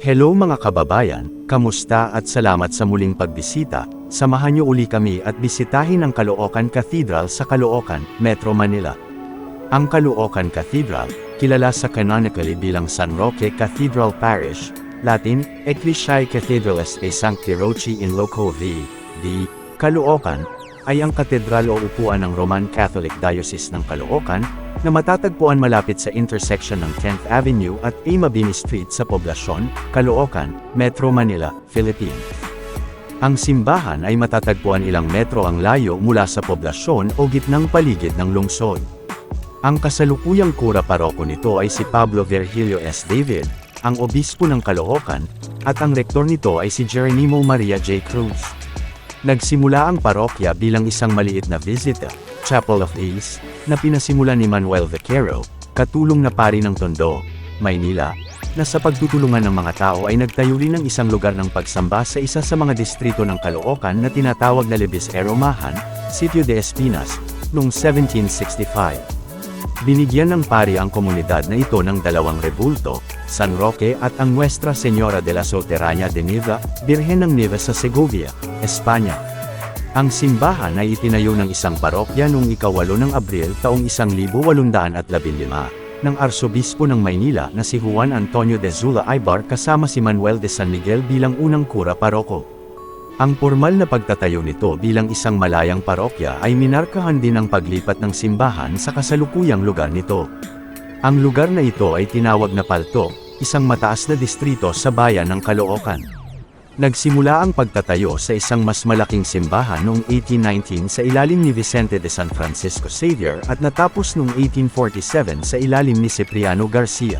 Hello mga kababayan, kamusta at salamat sa muling pagbisita. Samahan niyo uli kami at bisitahin ang Caloocan Cathedral sa Caloocan, Metro Manila. Ang Caloocan Cathedral, kilala sa canonically bilang San Roque Cathedral Parish, Latin, Ecclesiae Cathedralis e Sancti Roci in Loco V, D, Caloocan, ay ang katedral o upuan ng Roman Catholic Diocese ng Caloocan, na matatagpuan malapit sa intersection ng 10th Avenue at A. Mabini Street sa Poblacion, Caloocan, Metro Manila, Philippines. Ang simbahan ay matatagpuan ilang metro ang layo mula sa poblasyon o gitnang paligid ng lungsod. Ang kasalukuyang kura paroko nito ay si Pablo Virgilio S. David, ang obispo ng Caloocan, at ang rektor nito ay si Jeronimo Maria J. Cruz. Nagsimula ang parokya bilang isang maliit na visita, Chapel of Ease, na pinasimulan ni Manuel Vaquero, katulong na pari ng Tondo, Maynila, na sa pagtutulungan ng mga tao ay nagtayo rin ng isang lugar ng pagsamba sa isa sa mga distrito ng Caloocan na tinatawag na Libis Eromahan, Sitio de Espinas, noong 1765. Binigyan ng pari ang komunidad na ito ng dalawang rebulto, San Roque at ang Nuestra Señora de la Solterania de Niva, Birhen ng Niva sa Segovia, Espanya. Ang simbahan ay itinayo ng isang parokya noong ikawalo ng Abril taong 1815 ng Arsobispo ng Maynila na si Juan Antonio de Zula Ibar kasama si Manuel de San Miguel bilang unang kura paroko. Ang formal na pagtatayo nito bilang isang malayang parokya ay minarkahan din ang paglipat ng simbahan sa kasalukuyang lugar nito. Ang lugar na ito ay tinawag na Palto, isang mataas na distrito sa bayan ng Caloocan. Nagsimula ang pagtatayo sa isang mas malaking simbahan noong 1819 sa ilalim ni Vicente de San Francisco Xavier at natapos noong 1847 sa ilalim ni Cipriano Garcia.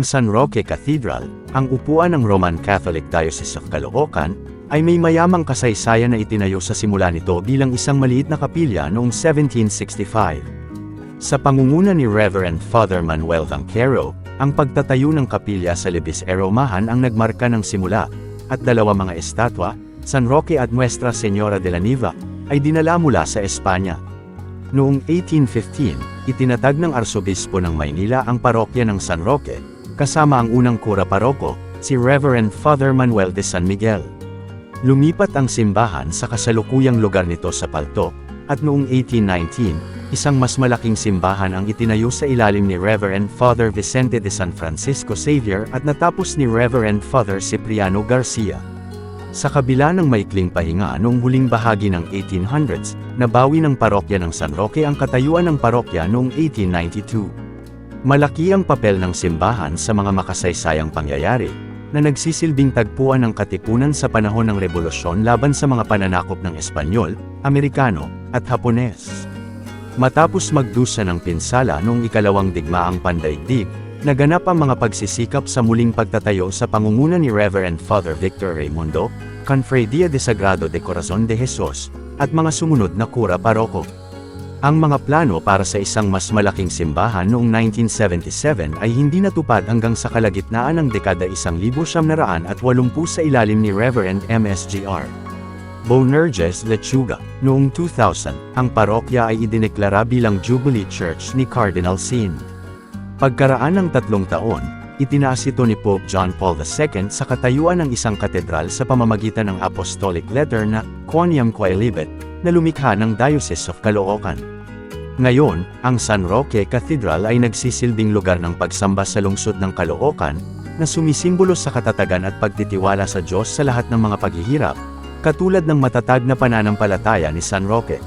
Ang San Roque Cathedral, ang upuan ng Roman Catholic Diocese of Caloocan, ay may mayamang kasaysayan na itinayo sa simula nito bilang isang maliit na kapilya noong 1765. Sa pangunguna ni Reverend Father Manuel Vanquero, ang pagtatayo ng kapilya sa Libis Eromahan ang nagmarka ng simula, at dalawa mga estatwa, San Roque at Nuestra Señora de la Niva, ay dinala mula sa Espanya. Noong 1815, itinatag ng Arsobispo ng Maynila ang parokya ng San Roque, kasama ang unang kura paroko, si Reverend Father Manuel de San Miguel. Lumipat ang simbahan sa kasalukuyang lugar nito sa Paltok, at noong 1819, isang mas malaking simbahan ang itinayo sa ilalim ni Reverend Father Vicente de San Francisco Xavier at natapos ni Reverend Father Cipriano Garcia. Sa kabila ng maikling pahinga noong huling bahagi ng 1800s, nabawi ng parokya ng San Roque ang katayuan ng parokya noong 1892. Malaki ang papel ng simbahan sa mga makasaysayang pangyayari, na nagsisilbing tagpuan ng katipunan sa panahon ng rebolusyon laban sa mga pananakop ng Espanyol, Amerikano, at Hapones. Matapos magdusa ng pinsala noong ikalawang digmaang pandaigdig, naganap ang mga pagsisikap sa muling pagtatayo sa pangunguna ni Reverend Father Victor Raimundo, Confradia de Sagrado de Corazon de Jesus, at mga sumunod na kura paroko. Ang mga plano para sa isang mas malaking simbahan noong 1977 ay hindi natupad hanggang sa kalagitnaan ng dekada 1980 sa ilalim ni Reverend MSGR. Bonerges Lechuga. Noong 2000, ang parokya ay idineklara bilang Jubilee Church ni Cardinal Sin. Pagkaraan ng tatlong taon, itinaas ito ni Pope John Paul II sa katayuan ng isang katedral sa pamamagitan ng apostolic letter na Quoniam Coelibet, na lumikha ng Diocese of Caloocan. Ngayon, ang San Roque Cathedral ay nagsisilbing lugar ng pagsamba sa lungsod ng Caloocan, na sumisimbolo sa katatagan at pagtitiwala sa Diyos sa lahat ng mga paghihirap, katulad ng matatag na pananampalataya ni San Roque.